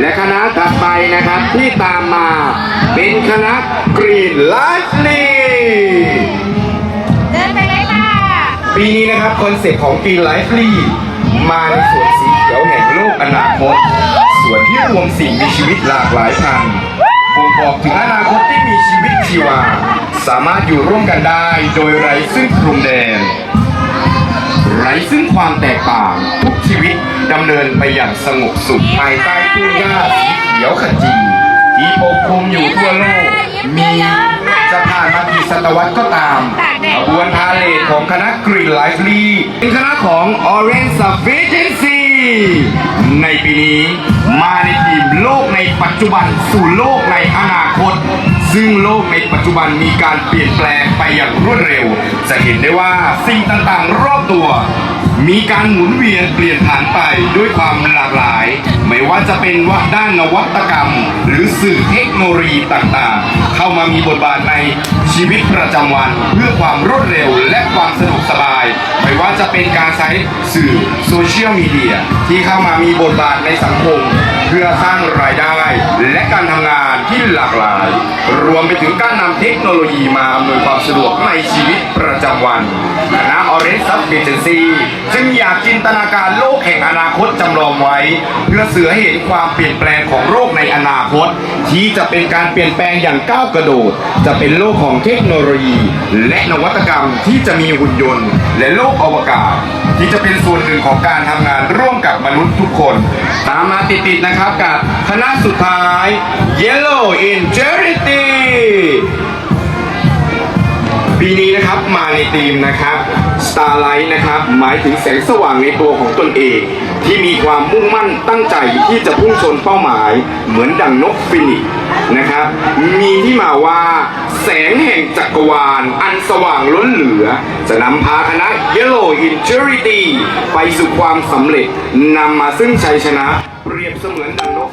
และคณะถัดไปนะครับที่ตามมาเป็นคณะกรีนไลฟ์ลีเดินไปเลยค่ะ ปีนี้นะครับคอนเซ็ปต์ของ Green Lively มาในสวนสีเขียวแห่งโลกอนาคตสวนที่รวมสิ่งมีชีวิตหลากหลายพันธุ์บ่งบอกถึงอนาคตที่มีชีวิตชีวา สามารถอยู่ร่วมกันได้โดยไร้ซึ่งพรมแดน ไร้ซึ่งความแตกต่างทุกชีวิต ดำเนินไปอย่างสงบสุขภายใต้ทุ่งหญ้าสีเขียวขจีที่ปกคลุมอยู่ทั่วโลก มีจะผ่านมากี่ศตวรรษก็ตามขบวนพาเลทของคณะ Green Lively เป็นคณะของ Orange Sufficiency ในปีนี้มาในทีมโลกในปัจจุบันสู่โลกในอนาคต ซึ่งโลกในปัจจุบันมีการเปลี่ยนแปลงไปอย่างรวดเร็ว จะเห็นได้ว่าสิ่งต่างๆ รอบตัว มีการหมุนเวียนเปลี่ยนผ่านไปด้วยความหลากหลาย ไม่ว่าจะเป็นว่าด้านนวัตกรรม หรือสื่อเทคโนโลยีต่างๆ เข้ามามีบทบาทในชีวิตประจำวัน เพื่อความรวดเร็วและความสะดวกสบาย ไม่ว่าจะเป็นการใช้สื่อโซเชียลมีเดียที่เข้ามามีบทบาทในสังคม เพื่อสร้างรายได้และการทำงานที่หลากหลาย รวมไปถึงการนำเทคโนโลยีมาอำนวยความสะดวกในชีวิตประจำวันคณะ Orange Sufficiency จึงอยากจินตนาการโลกแห่งอนาคตจำลองไว้ เพื่อเสือให้เห็นความเปลี่ยนแปลงของโลกในอนาคต ที่จะเป็นการเปลี่ยนแปลงอย่างก้าวกระโดด จะเป็นโลกของเทคโนโลยี และนวัตกรรมที่จะมีหุ่นยนต์ และโลกอวกาศ ที่จะเป็นส่วนหนึ่งของการทำงานร่วมกับมนุษย์ทุกคน ตามมาติดๆนะครับกับคณะสุดท้าย Yellow in Charity ปีนี้นะครับมาในธีมนะครับ Starlight นะครับ หมายถึงแสงสว่างในตัวของตนเอง ที่มีความมุ่งมั่นตั้งใจที่จะพุ่งชนเป้าหมาย เหมือนดังนกฟินิกนะครับ มีที่มาว่าแสงแห่งจักรวาล อันสว่างล้นเหลือ จะนำพาคณะ Yellow in Charity ไปสู่ความสำเร็จนำมาซึ่งชัยชนะ เปรียบเสมือนดังนก